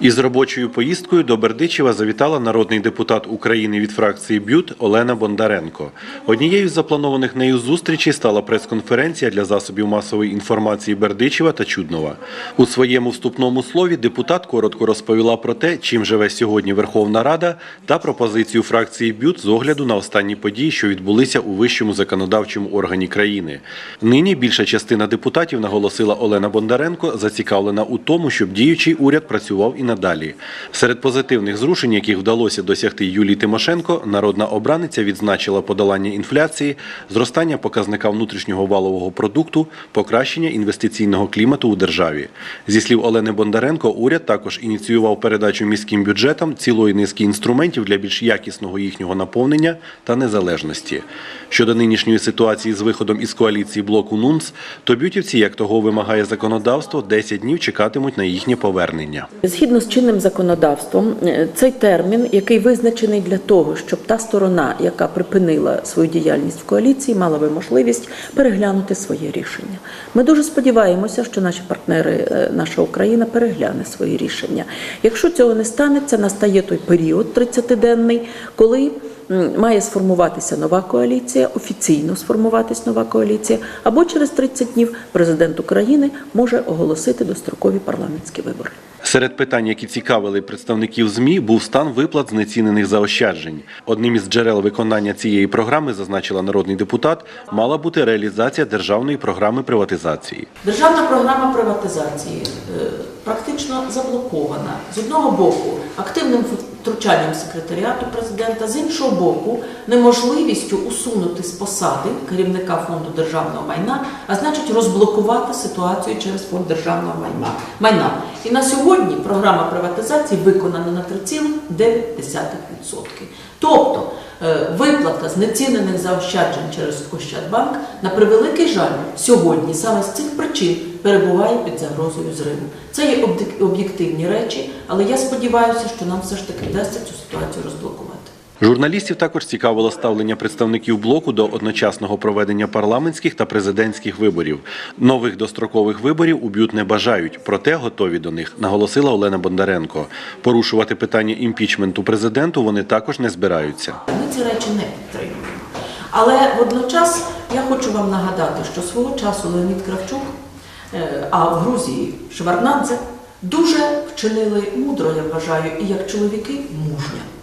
Із робочою поїздкою до Бердичева завітала народний депутат України від фракції БЮТ Олена Бондаренко. Однією з запланованих нею зустрічей стала прес-конференція для засобів масової інформації Бердичева та Чуднова. У своєму вступному слові депутат коротко розповіла про те, чим живе сьогодні Верховна Рада, та пропозицію фракції БЮТ з огляду на останні події, що відбулися у вищому законодавчому органі країни. Нині більша частина депутатів наголосила Олена Бондаренко, зацікавлена у тому, щоб діючий уряд працював і надалі. Серед позитивних зрушень, яких вдалося досягти Юлії Тимошенко, народна обраниця відзначила подолання інфляції, зростання показника внутрішнього валового продукту, покращення інвестиційного клімату у державі. Зі слів Олени Бондаренко, уряд також ініціював передачу міським бюджетам цілої низки інструментів для більш якісного їхнього наповнення та незалежності. Щодо нинішньої ситуації з виходом із коаліції блоку НУНС, то бютівці, як того вимагає законодавство, 10 днів чекатимуть на їхнє повернення. Згідно з чинним законодавством, е, цей термін, який визначений для того, щоб та сторона, яка припинила свою діяльність в коаліції, мала би можливість переглянути своє рішення. Ми дуже сподіваємося, що наші партнери, е, наша Україна перегляне свої рішення. Якщо цього не станеться, настає той період 30-денний, коли має сформуватися нова коаліція, офіційно сформуватись нова коаліція, або через 30 днів президент України може оголосити дострокові парламентські вибори. Серед питань, які цікавили представників ЗМІ, був стан виплат знецінених заощаджень. Одним із джерел виконання цієї програми, зазначила народний депутат, мала бути реалізація державної програми приватизації. Державна програма приватизації е, практично заблокована з одного боку активним втручанням секретаріату президента, з іншого боку, неможливістю усунути з посади керівника фонду державного майна, а значить розблокувати ситуацію через фонд державного майна. майна. І на сьогодні програма приватизації виконана на 3,9%. Тобто виплата знецінених заощаджень через Ощадбанк на превеликий жаль сьогодні саме з цих причин перебуває під загрозою зриву. Це є об'єктивні речі, але я сподіваюся, що нам все ж таки вдасться цю ситуацію розблокувати. Журналістів також цікавило ставлення представників блоку до одночасного проведення парламентських та президентських виборів. Нових дострокових виборів у БЮТ не бажають, проте готові до них, наголосила Олена Бондаренко. Порушувати питання імпічменту президенту вони також не збираються. Ми ці речі не підтримуємо. Але водночас я хочу вам нагадати, що свого часу Леонід Кравчук, е, а в Грузії Шеварднадзе дуже вчинили мудро, я вважаю, і як чоловіки мужньо.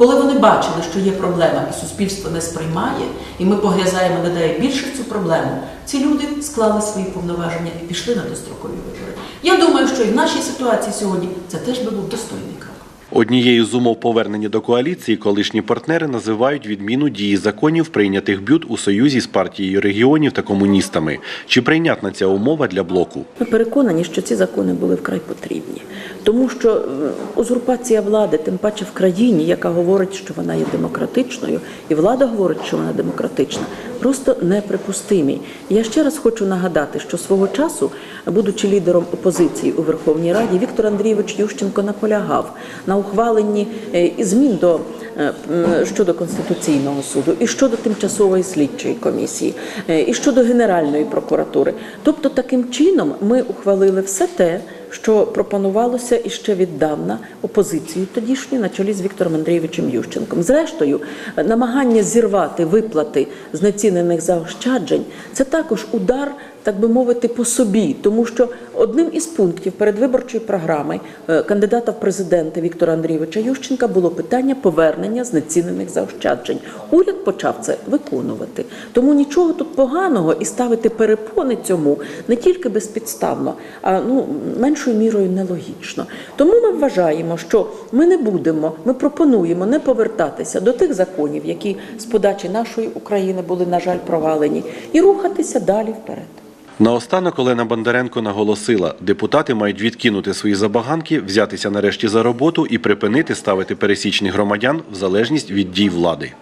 Коли вони бачили, що є проблема і суспільство не сприймає, і ми погрязаємо надалі більше цю проблему, ці люди склали свої повноваження і пішли на дострокові вибори. Я думаю, що і в нашій ситуації сьогодні це теж би був достойний. Однією з умов повернення до коаліції колишні партнери називають відміну дії законів, прийнятих БЮТ у союзі з партією регіонів та комуністами. Чи прийнятна ця умова для блоку? Ми переконані, що ці закони були вкрай потрібні, тому що е, узурпація влади, тим паче в країні, яка говорить, що вона є демократичною, і влада говорить, що вона демократична, просто неприпустимі. Я ще раз хочу нагадати, що свого часу, будучи лідером опозиції у Верховній Раді, Віктор Андрійович Ющенко наполягав на ухваленні е, змін до е, щодо конституційного суду, і щодо тимчасової слідчої комісії, е, і щодо Генеральної прокуратури. Тобто, таким чином ми ухвалили все те, що пропонувалося іще віддавна опозицією тодішньою на чолі з Віктором Андрійовичем Ющенком. Зрештою, намагання зірвати виплати знецінених заощаджень це також удар. Так би мовити, по собі, тому що одним із пунктів передвиборчої програми е, кандидата в президенти Віктора Андрійовича Ющенка було питання повернення знецінених заощаджень. Уряд почав це виконувати. Тому нічого тут поганого і ставити перепони цьому не тільки безпідставно, а ну меншою мірою нелогічно. Тому ми вважаємо, що ми не будемо, ми пропонуємо не повертатися до тих законів, які з подачі нашої України були, на жаль, провалені, і рухатися далі вперед. Наостанок Олена Бондаренко наголосила, депутати мають відкинути свої забаганки, взятися нарешті за роботу і припинити ставити пересічних громадян в залежність від дій влади.